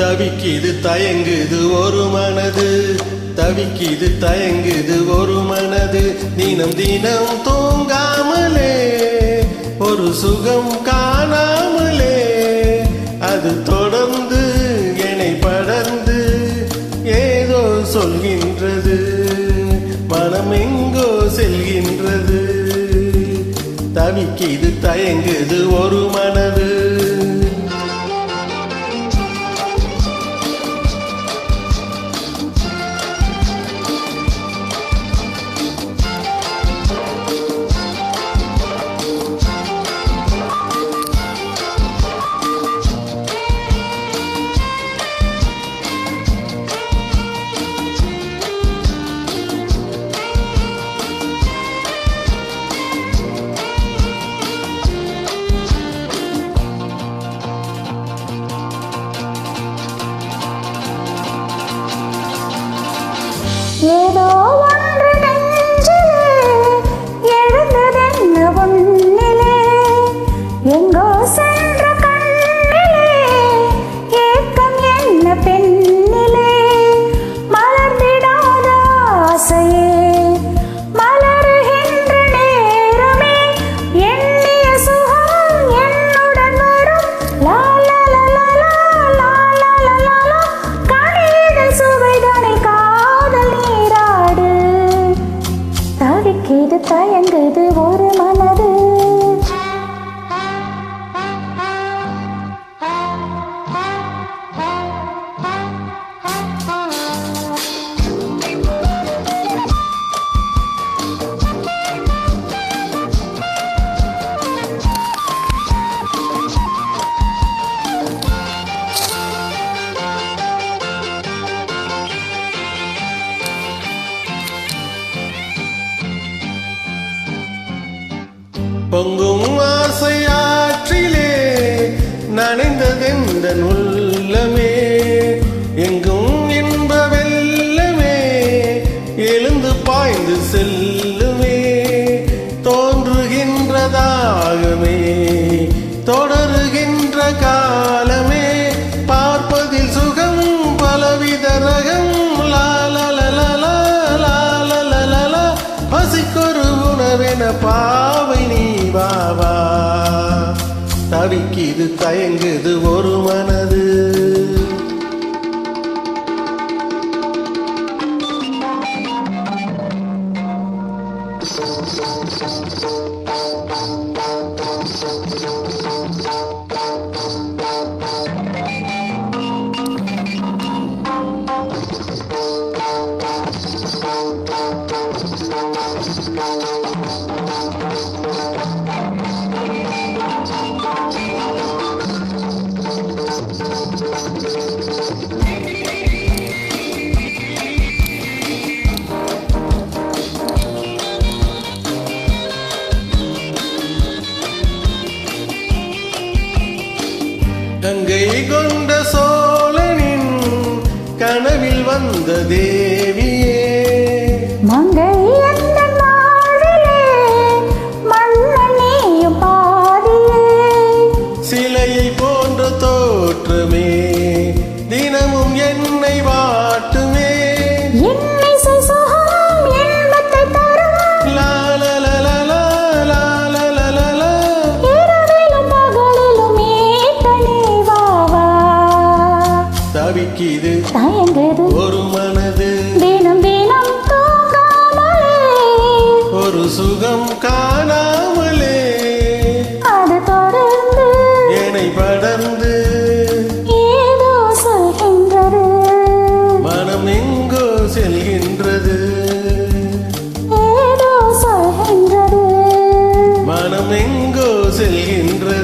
தவிக்கிது தயங்குது ஒரு மனது. தவிக்கிது தயங்குது ஒரு மனது. தினம் தினம் தூங்காமலே ஒரு சுகம் காணாமலே. அது தொடர்ந்து என்னை படர்ந்து ஏதோ சொல்கின்றது. மனம் எங்கோ செல்கின்றது. தவிக்கிது தயங்குது ஒரு மனது. தயங்குது ஒரு பொங்கும் ஆசையாற்றிலே நனைந்ததெந்த உள்ளமே. எங்கும் இன்ப வெள்ளமே எழுந்து பாய்ந்து செல்லுமே. தோன்றுகின்றதாகமே. தவிக்கிது தயங்குது ஒரு மனது. கங்கை கொண்ட சோழனின் கனவில் வந்ததே. தவிக்கிது. ஒரு மனது. தினம் தினம் ஒரு சுகம் காணாமலே. அது தொடர்ந்து என்னை படர்ந்து. ஏதோ சொல்கின்றது. மனம் எங்கோ செல்கின்றது. ஏதோ சொல்கின்றது. மனம் எங்கோ செல்கின்றது.